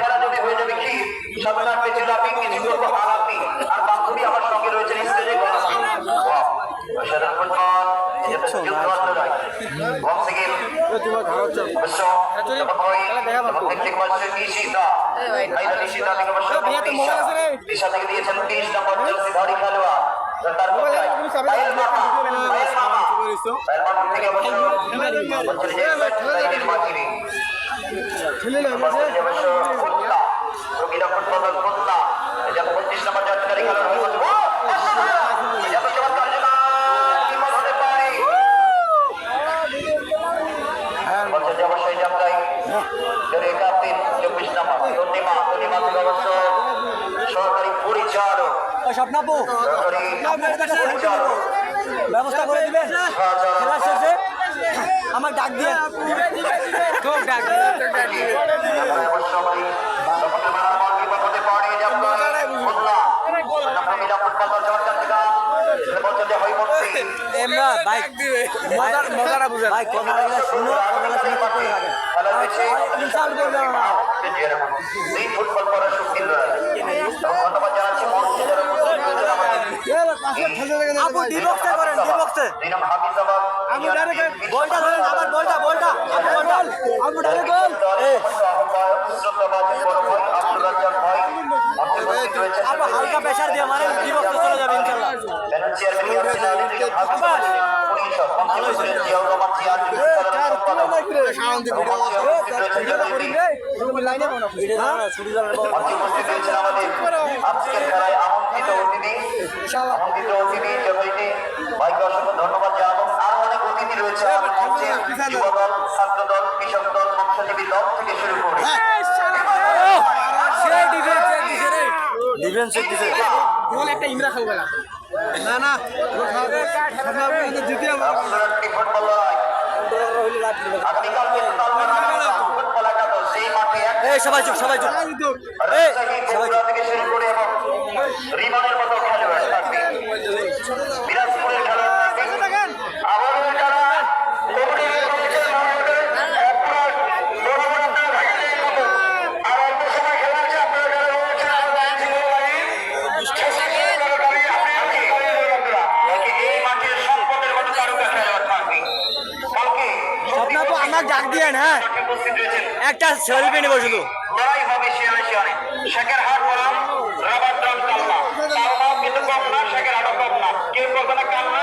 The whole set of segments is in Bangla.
খেলা যদি হয়ে যাবে কি সামনে থাকবে জিলাপি কিছু করব আলাপি আর বান্ধবী আমার সঙ্গে রয়েছে স্টেজে দিয়েছেন 30 নম্বর জার্সি ধারী খেলোয়াড় dan তারপর পায়েল মামা পায়েল মামা পায়েল মামা থেকে অবশ্য বলছেন যে সাইডের মাঝিরে বলছেন যে অবশ্য কুত্তা রোগীরা ফুটবলার কুত্তা এই যে 25 নম্বর জার্সি ধারী খেলোয়াড় হয়ে গেছে ও এই যে চমৎকার জেলা কি মনে হতে পারে বলছে যে অবশ্যই জামদাই জেরে কাপিন চব্বিশ নাম্বার তনিমা তনিমা থেকে অবশ্য সরকারি পরিচালক স্বপ্নাপু সরকারি পরিচালক ব্যবস্থা করে দিবেন খেলা শেষে আমার ডাক দিয়ে ডাক হয়ে। পড়ছে এমরা বাইক মজার মজারা বুঝে ভাই কথা শুনো কথা শুনে তারপরে লাগে খেলা হয়েছে ইনসাল্ট না এই ফুটবল করার শক্তি ধন্যবাদ জানাচ্ছি মঞ্চে যারা উপস্থিত হয়েছেন আমাদের আপু ডিবক্সে করেন ডিবক্সে আমি ডাইরেক্ট বলটা ধরেন বলটা বলটা। আপু বলটা গোল আপু হালকা প্রেসার দিয়ে মারেন ডিবক্সে চলে যাবে ইনশাআল্লাহ। যাবে ধন্যবাদ রয়েছে আমাদের মঞ্চে যুবদল কৃষক দল মৎস্যজীবী দল থেকে শুরু করে। সে ডিফেন্স দিছে রে ডিফেন্স দিছে গোল একটা ইমরা খাও গেলা না না রামপুরহাটটি ফুটবল আগামীকাল সবাই চুপ সবাই চুপ সবাই বগুড়া থেকে শুরু করে এবং রিমানের স্বপ্নাপু আমার ডাক মাঠে উপস্থিত একটা সেলফি নেব শুধু। না না। কেউ না কান্না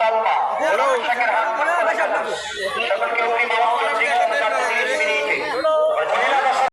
তালমা হাট